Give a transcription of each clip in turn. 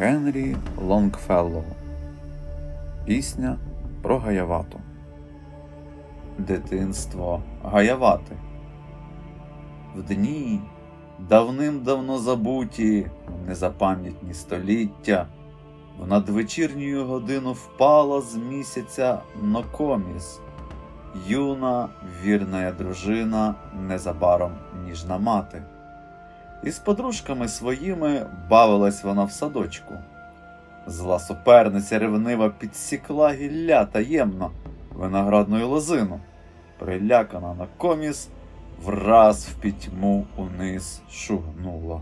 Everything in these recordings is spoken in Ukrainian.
Генрі Лонгфеллоу Пісня про Гаявату. Дитинство Гаявати. В дні давним-давно забуті, незапам'ятні століття, в надвечірню годину впала з місяця Нокоміс, юна вірна дружина, незабаром ніжна мати. Із подружками своїми бавилась вона в садочку. Зла суперниця ревнива підсікла гілля таємно виноградною лозину. Прилякана на коміс, враз в пітьму униз шугнула.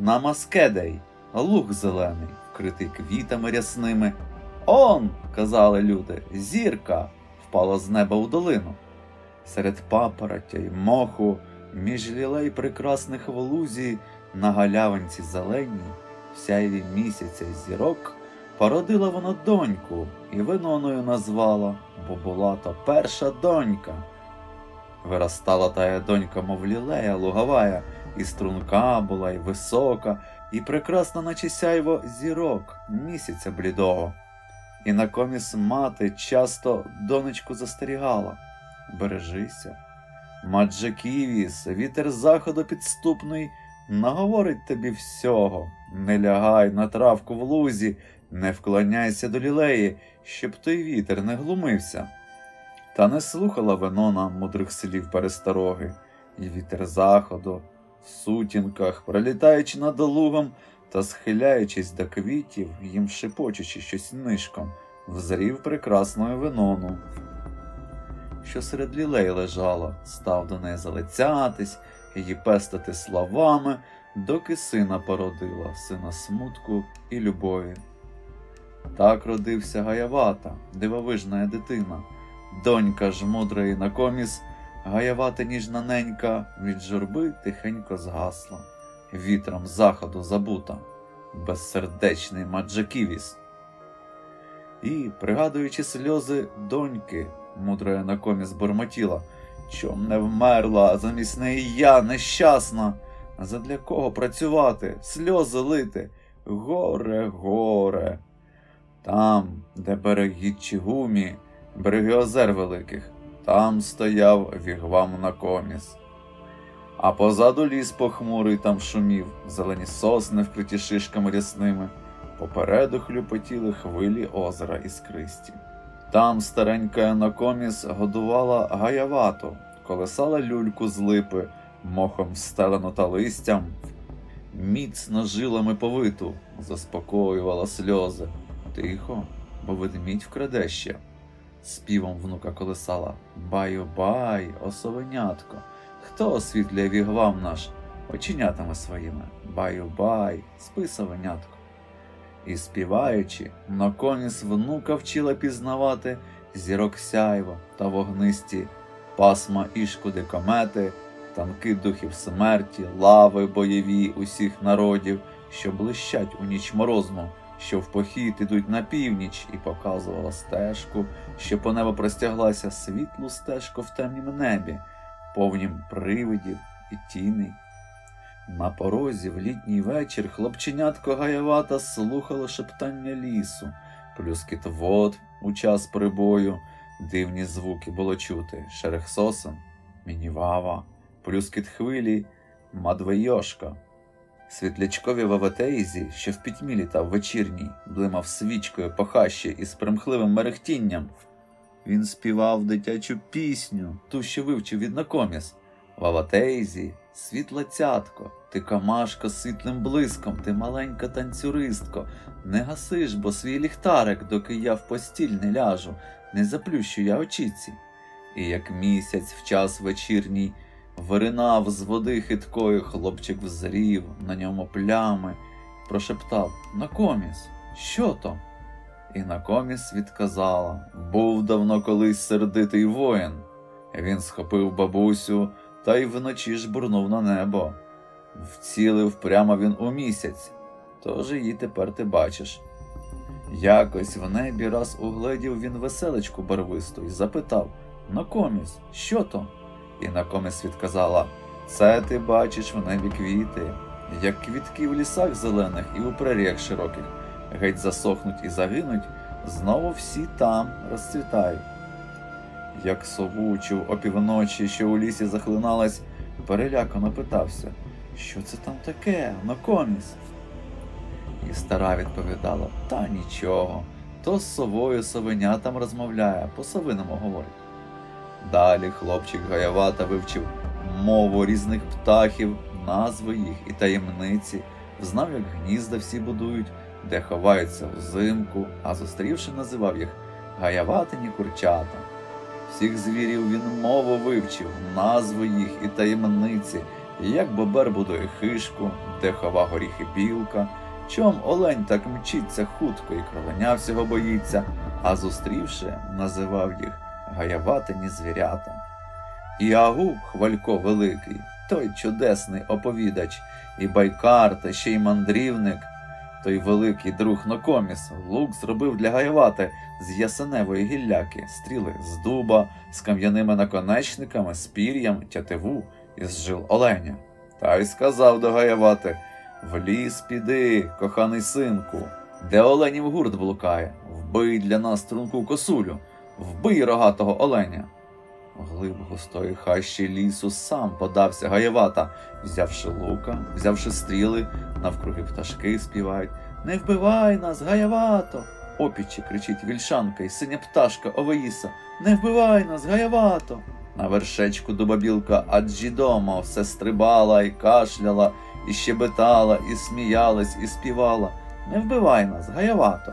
На маскедей луг зелений, вкритий квітами рясними. Он, казали люди, зірка впала з неба у долину. Серед папоротя й моху між лілей прекрасних в лузі на галявинці зеленій, в сяйві місяця зірок, породила вона доньку і виноною назвала, бо була то перша донька. Виростала тая донька, мов лілея луговая, і струнка була, і висока, і прекрасна, наче сяйво зірок місяця блідого. І на коміс мати часто донечку застерігала бережися. Маджаківіс, вітер заходу підступний, наговорить тобі всього. Не лягай на травку в лузі, не вклоняйся до лілеї, щоб той вітер не глумився. Та не слухала Венона мудрих слів перестороги, і вітер заходу, в сутінках, пролітаючи над лугом та схиляючись до квітів, їм шепочучи щось нишком, взрів прекрасною Венону що серед лілей лежала, став до неї залицятись, її пестити словами, доки сина породила, сина смутку і любові. Так родився Гаявата, дивовижна дитина, донька ж мудрої на коміс, Гаявата ніжна ненька від журби тихенько згасла, вітром заходу забута, безсердечний Маджаківіс. І, пригадуючи сльози доньки, мудра накомість бурмотіла, чом не вмерла, замість неї я нещасна. Задля кого працювати, сльози лити? Горе, горе. Там, де береги Чигумі, береги озер великих, там стояв вігвам накоміс. А позаду ліс похмурий там шумів, зелені сосни, вкриті шишками рясними, попереду хлюпотіли хвилі озера іскристі. Там старенька Енокоміс годувала гаявату, колесала люльку з липи, мохом встелену та листям, міцно жилами повиту, заспокоювала сльози. Тихо, бо ведмідь вкраде ще. Співом внука колесала Баю-бай, осовенятко, хто освітлює вігвам наш оченятами своїми? Баю-бай, спи. І співаючи, наконіс внука вчила пізнавати зірок сяйво та вогнисті пасма ішкуди комети, танки духів смерті, лави бойові усіх народів, що блищать у ніч морозну, що в похід ідуть на північ, і показувала стежку, що по небу простяглася світлу стежку в темнім небі, повнім привидів і тіней. На порозі в літній вечір хлопченятко Гаявата слухало шептання лісу, плюскіт вод у час прибою, дивні звуки було чути, шерех сосен, мінівава, плюскіт хвилі, мадвейошка. Світлячкові ваватейзі, що в пітьмі літав вечірній, блимав свічкою по хащі із примхливим мерехтінням. Він співав дитячу пісню, ту, що вивчив від накоміс. Ваватейзі, світла цятко, ти камашка з світлим блиском, ти маленька танцюристко, не гасиш, бо свій ліхтарик, доки я в постіль не ляжу, не заплющу я очіці. І як місяць в час вечірній виринав з води хиткою, хлопчик взрів, на ньому плями, прошептав Накоміс, що то? І накоміс відказала був давно колись сердитий воїн. Він схопив бабусю та й вночі жбурнув на небо. Вцілив прямо він у місяць, тож її тепер ти бачиш. Якось в небі раз угледів він веселечку барвисту і запитав Накоміс, що то? І накоміс відказала Це ти бачиш в небі квіти, як квітки в лісах зелених і у преріях широких, геть засохнуть і загинуть, знову всі там розцвітають. Як сову чув опівночі, що у лісі захлиналась, перелякано питався, що це там таке, накомість? І стара відповідала, та нічого, то з совою совеня там розмовляє, по совиному говорить. Далі хлопчик Гаявата вивчив мову різних птахів, назви їх і таємниці, знав, як гнізда всі будують, де ховаються взимку, а зустрівши, називав їх Гаяватині курчата. Всіх звірів він мову вивчив, назви їх і таємниці, як бобер будує хишку, де хова горіхи білка, чом олень так мчиться хутко і кровеня всього боїться, а зустрівши, називав їх гаяватині звірята. І Агу, хвалько великий, той чудесний оповідач, і байкар, та ще й мандрівник, той великий друг Нокоміс, лук зробив для Гаявати з ясеневої гілляки, стріли з дуба, з кам'яними наконечниками, з пір'ям, тятиву із жил оленя. Та й сказав до Гаявати В ліс піди, коханий синку, де оленів гурт блукає, вбий для нас струнку косулю, вбий рогатого оленя. Глиб густої хащі лісу сам подався Гаявата, взявши лука, взявши стріли, навкруги пташки співають Не вбивай нас, Гаявато! Опічі кричить вільшанка і синя пташка Овеїса Не вбивай нас, Гаявато! На вершечку дубабілка Аджідома все стрибала і кашляла, і щебетала, і сміялась, і співала Не вбивай нас, Гаявато!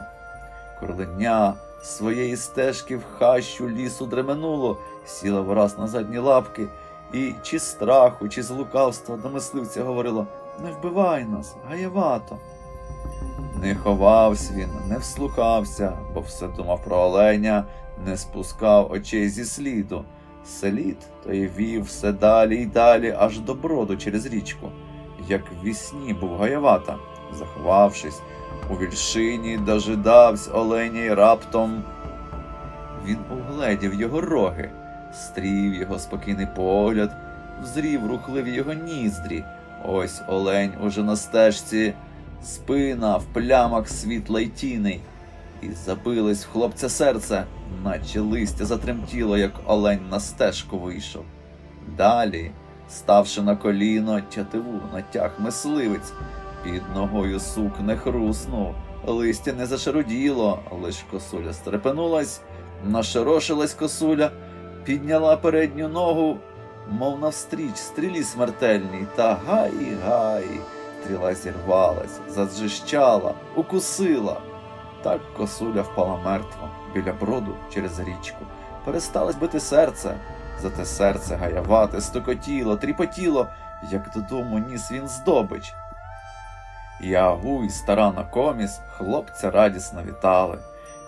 Курленя своєї стежки в хащу лісу дременуло, сіла враз на задні лапки, і чи з страху, чи з лукавства до мисливця говорила Не вбивай нас, гаявато. Не ховався він, не вслухався, бо все думав про оленя, не спускав очей зі сліду. Слід той вів все далі й далі, аж до броду через річку, як в вісні був гаявата, заховавшись, у вільшині дожидавсь оленя й раптом. Він угледів його роги, стрів його спокійний погляд, взрів рухливі його ніздрі. Ось олень уже на стежці, спина в плямах світла й тіней. І забилось в хлопця серце, наче листя затремтіло, як олень на стежку вийшов. Далі, ставши на коліно, тятиву натяг мисливець, під ногою сук не хруснув, листя не зашаруділо, лиш косуля стрепенулась, нашорошилась косуля, підняла передню ногу, мов навстріч стрілі смертельній, та гай, гай, стріла зірвалась, заджищала, укусила. Так косуля впала мертва біля броду через річку. Пересталось бити серце, зате серце гаявате, стукотіло, тріпотіло, як додому ніс він здобич. Ягу і стара накоміс хлопця радісно вітали,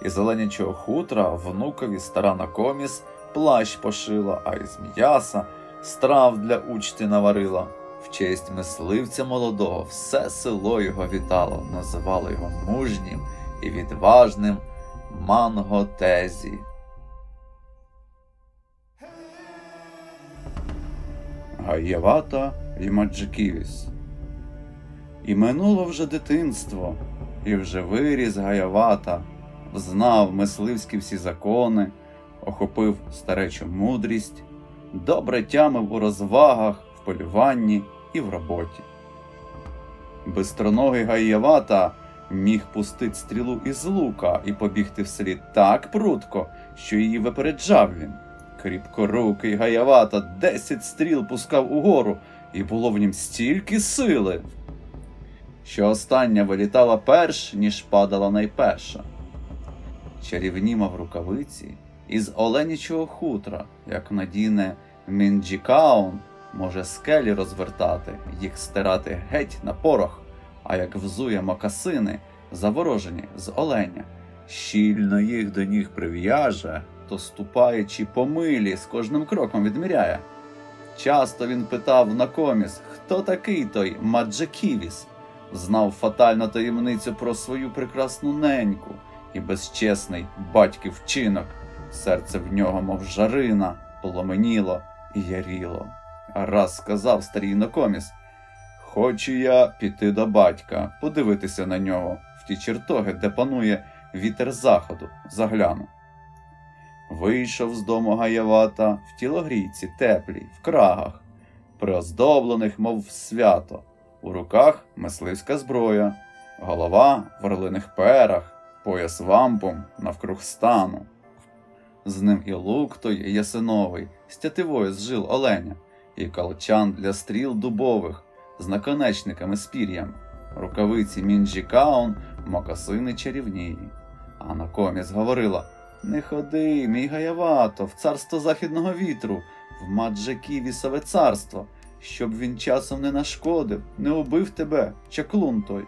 і зеленячого хутра внукові стара накоміс плащ пошила, а із м'яса страв для учти наварила. В честь мисливця молодого все село його вітало, називало його мужнім і відважним Манготезі. Гаєвата і Маджиківіс. І минуло вже дитинство, і вже виріс Гаявата, знав мисливські всі закони, охопив старечу мудрість, добре тямив у розвагах, в полюванні і в роботі. Бистроногий Гаєвата міг пустити стрілу із лука і побігти вслід так прудко, що її випереджав він. Кріпкорукий Гаявата десять стріл пускав угору, і було в нім стільки сили, що остання вилітала перш, ніж падала найперша. Чарівні мав рукавиці із оленячого хутра, як надіне Мінджікаун, може скелі розвертати, їх стирати геть на порох, а як взує мокасини, заворожені з оленя, щільно їх до ніг прив'яже, то ступаючи по милі, з кожним кроком відміряє. Часто він питав на коміс, хто такий той Маджаківіс, знав фатальну таємницю про свою прекрасну неньку і безчесний батьків вчинок. Серце в нього, мов жарина, пломеніло і яріло. А раз сказав старий Нокоміс, Хочу я піти до батька, подивитися на нього в ті чертоги, де панує вітер заходу, загляну. Вийшов з дому Гаявата в тілогрійці теплій, в крагах, приоздоблених, мов в свято, у руках мисливська зброя, голова в орлиних перах, пояс вампом навкруг стану. З ним і лук той ясиновий, з тятивою з жил оленя, і колчан для стріл дубових, з наконечниками з пір'ям, рукавиці мінджікаун, мокасини чарівні. А на коміс говорила Не ходи, мій гаявато, в царство західного вітру, в Маджаківісове царство, щоб він часом не нашкодив, не убив тебе, чаклун той.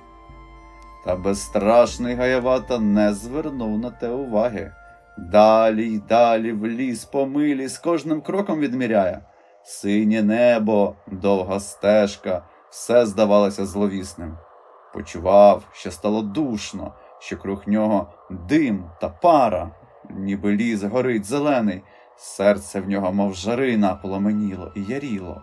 Та безстрашний Гаявата не звернув на те уваги. Далі й далі в ліс по милі з кожним кроком відміряє. Синє небо, довга стежка, все здавалося зловісним. Почував, що стало душно, що круг нього дим та пара, ніби ліс горить зелений, серце в нього, мов жарина, поломеніло і яріло.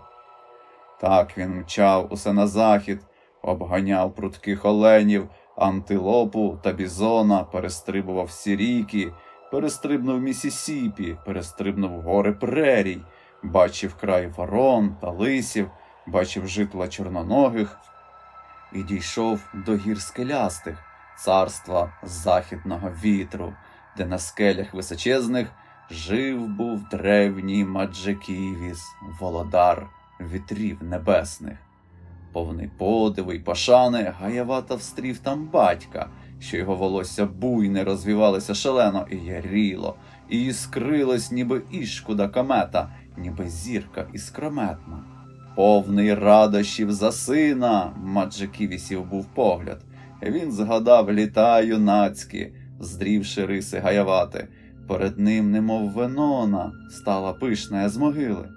Так він мчав усе на захід, обганяв прудких оленів, антилопу та бізона, перестрибував всі ріки, перестрибнув Місісіпі, перестрибнув гори прерій, бачив край ворон та лисів, бачив житла чорноногих і дійшов до гір скелястих, царства західного вітру, де на скелях височезних жив був древній Маджеківіс, володар вітрів небесних. Повний подиву й пошани Гаявата встрів там батька, що його волосся буйне розвівалося шалено і яріло, і іскрилось, ніби ішкуда комета, ніби зірка іскрометна. Повний радощів за сина Маджиківісів був погляд. Він згадав літа юнацькі, здрівши риси гаявати. Перед ним, немов венона, стала пишна з могили.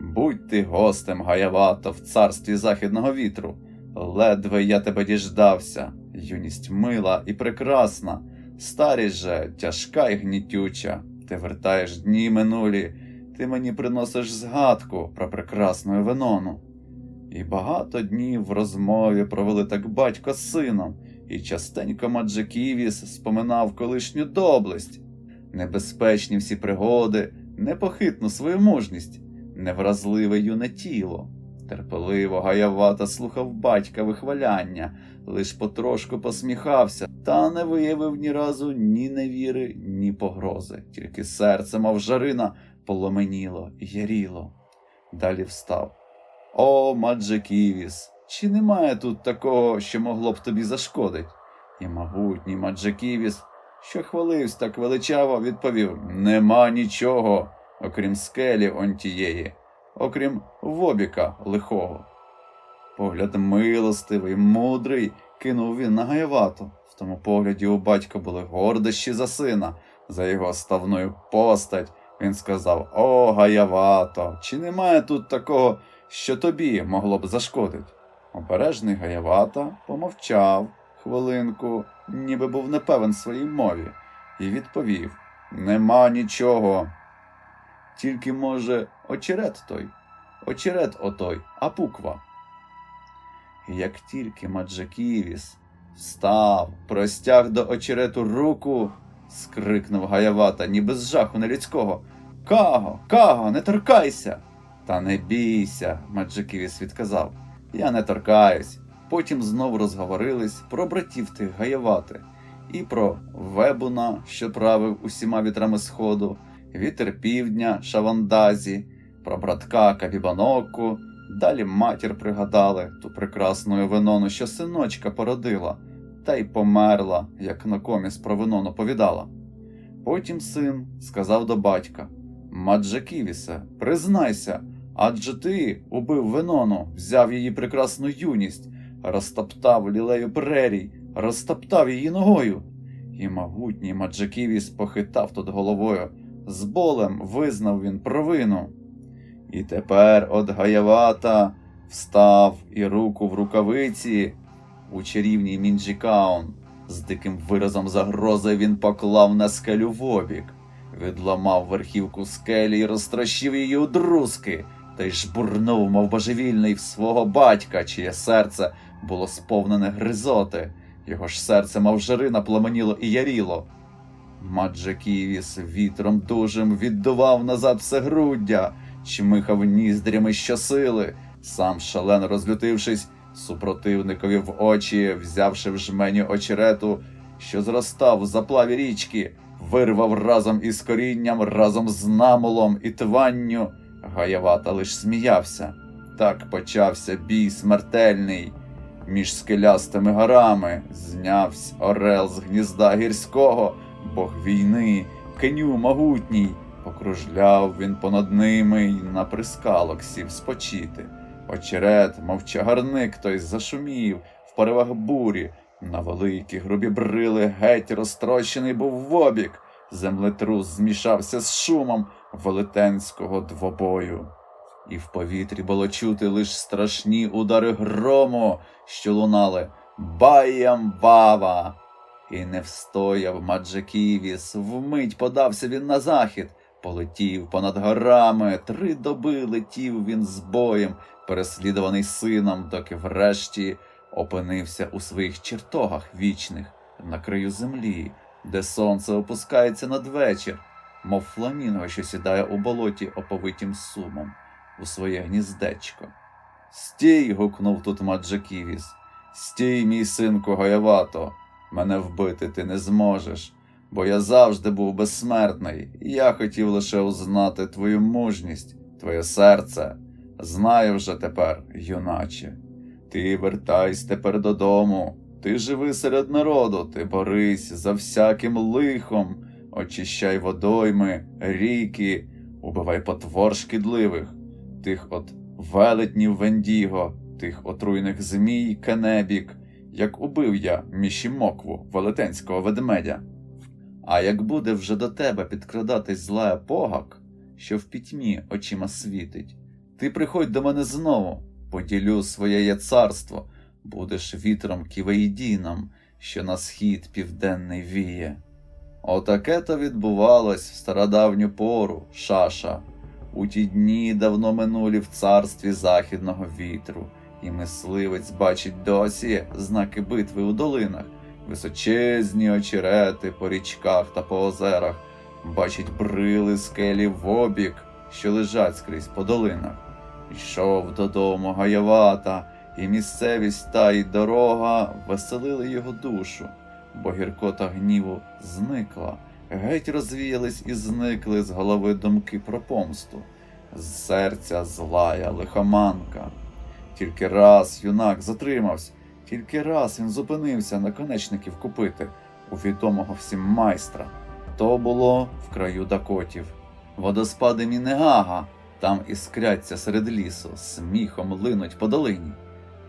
Будь ти гостем гаявато в царстві західного вітру. Ледве я тебе діждався, юність мила і прекрасна, старість же тяжка й гнітюча. Ти вертаєш дні минулі, ти мені приносиш згадку про прекрасну Венону. І багато днів в розмові провели так батько з сином, і частенько Маджиківіс споминав колишню доблесть, небезпечні всі пригоди, непохитну свою мужність, невразливе юне тіло. Терпеливо гаявата слухав батька вихваляння, лиш потрошку посміхався, та не виявив ні разу ні невіри, ні погрози, тільки серце, мов жарина, поломеніло, яріло. Далі встав. О, Маджаківіс, чи немає тут такого, що могло б тобі зашкодить? І могутній Маджаківіс, що хвалився так величаво, відповів Нема нічого, окрім скелі он тієї, окрім вобіка лихого. Погляд милостивий, мудрий, кинув він на Гаявату. В тому погляді у батька були гордощі за сина, за його ставною постать. Він сказав О, Гаявато, чи немає тут такого, що тобі могло б зашкодить? Обережний Гаявата помовчав хвилинку, ніби був непевен своїй мові, і відповів Нема нічого. Тільки, може, очерет той, очерет отой, апуква. І як тільки Маджаківіс встав, простяг до очерету руку, скрикнув Гаявата, ніби з жаху нелюдського. Каго, Каго, не торкайся. Та не бійся, Маджаківіс відказав. Я не торкаюсь. Потім знов розговорились про братів тих Гаявати і про Вебуна, що правив усіма вітрами сходу, вітер півдня Шавандазі, про братка Кабібаноку. Далі матір пригадали ту прекрасну Венону, що синочка породила, та й померла, як на коміс про Венону повідала. Потім син сказав до батька Маджаківісе, признайся, адже ти убив Венону, взяв її прекрасну юність, розтоптав лілею прерій, розтоптав її ногою. І могутній Маджаківіс похитав тут головою. З болем визнав він провину. І тепер от Гаявата встав і руку в рукавиці у чарівній Мінджікаун. З диким виразом загрози він поклав на скелю в обік, відламав верхівку скелі і розтрощив її у друзки, та й жбурнув, мов божевільний, в свого батька, чиє серце було сповнене гризоти. Його ж серце, мов жарина, пламеніло і яріло. Маджаківіс вітром дужим віддував назад все груддя, чмихав ніздрями щосили, сам шалено розлютившись, супротивникові в очі, взявши в жмені очерету, що зростав в заплаві річки, вирвав разом із корінням, разом з намолом і тванню. Гаявата лиш сміявся. Так почався бій смертельний. Між скелястими горами знявсь орел з гнізда гірського, бог війни, кеню могутній. Покружляв він понад ними й на прискалок сів спочити. Очерет, мов чагарник, той зашумів в поривах бурі. На великі грубі брили геть розтрощений був вобік. Землетрус змішався з шумом велетенського двобою. І в повітрі було чути лиш страшні удари грому, що лунали Баям бава. І не встояв Маджаківіс, вмить подався він на захід, полетів понад горами, три доби летів він з боєм, переслідуваний сином, доки врешті опинився у своїх чертогах вічних на краю землі, де сонце опускається надвечір, мов фламінго, що сідає у болоті оповитім сумом у своє гніздечко. Стій. гукнув тут Маджаківіс. Стій, мій синку Гаявато, мене вбити ти не зможеш, бо я завжди був безсмертний, і я хотів лише узнати твою мужність, твоє серце. Знаю вже тепер, юначе. Ти вертайся тепер додому, ти живи серед народу, ти борись за всяким лихом, очищай водойми, ріки, убивай потвор шкідливих, тих от велетнів Вендіго, тих отруйних змій Кенебік, як убив я мішімокву, велетенського ведмедя. А як буде вже до тебе підкрадатись злая погак, що в пітьмі очима світить, ти приходь до мене знову, поділю своє царство, будеш вітром ківеїдіном, що на схід південний віє. Отаке то відбувалось в стародавню пору, шаша, у ті дні давно минулі в царстві західного вітру, і мисливець бачить досі знаки битви у долинах, височезні очерети по річках та по озерах, бачить брили скелі в обік, що лежать скрізь по долинах. Йшов додому Гаявата, і місцевість та й дорога веселили його душу, бо гіркота гніву зникла, геть розвіялись і зникли з голови думки про помсту, з серця злая лихоманка. Тільки раз юнак затримався, тільки раз він зупинився наконечників купити у відомого всім майстра. То було в краю Дакотів. Водоспади Мінегага, там іскряться серед лісу, сміхом линуть по долині.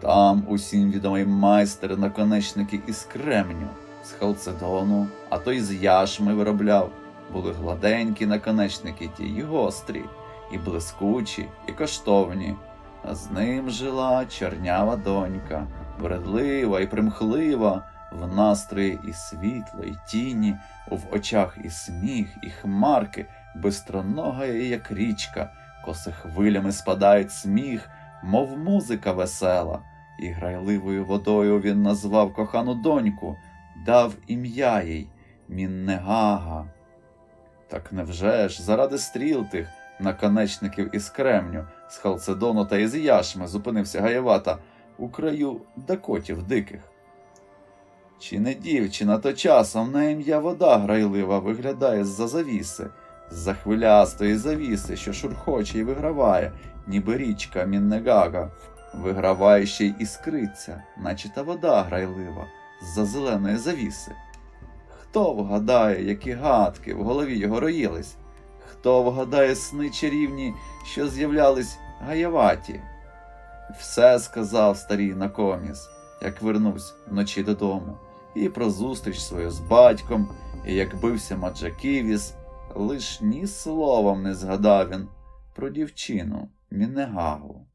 Там усім відомий майстер наконечники із кремню, з халцедону, а то й з яшми виробляв. Були гладенькі наконечники ті й гострі, і блискучі, і коштовні. З ним жила чорнява донька, вредлива і примхлива, в настрої і світло, і тіні, в очах і сміх, і хмарки, бистронога, як річка, коси хвилями спадають сміх, мов музика весела, і грайливою водою він назвав кохану доньку, дав ім'я їй Міннегага. Так невже ж заради стріл тих наконечників із кремню, з халцедону та із яшми зупинився Гаєвата у краю дакотів диких? Чи не дівчина, то часом на ім'я вода грайлива виглядає з-за завіси, з-за хвилястої завіси, що шурхоче і виграває, ніби річка Міннегага, виграває ще й іскриться, наче та вода грайлива, з-за зеленої завіси. Хто вгадає, які гадки в голові його роїлись? Хто вгадає сни чарівні, що з'являлись гаяваті? Все сказав старий накоміс, як вернувся вночі додому, і про зустріч свою з батьком, і як бився Маджаківіс, лиш ні словом не згадав він про дівчину Мінегагу.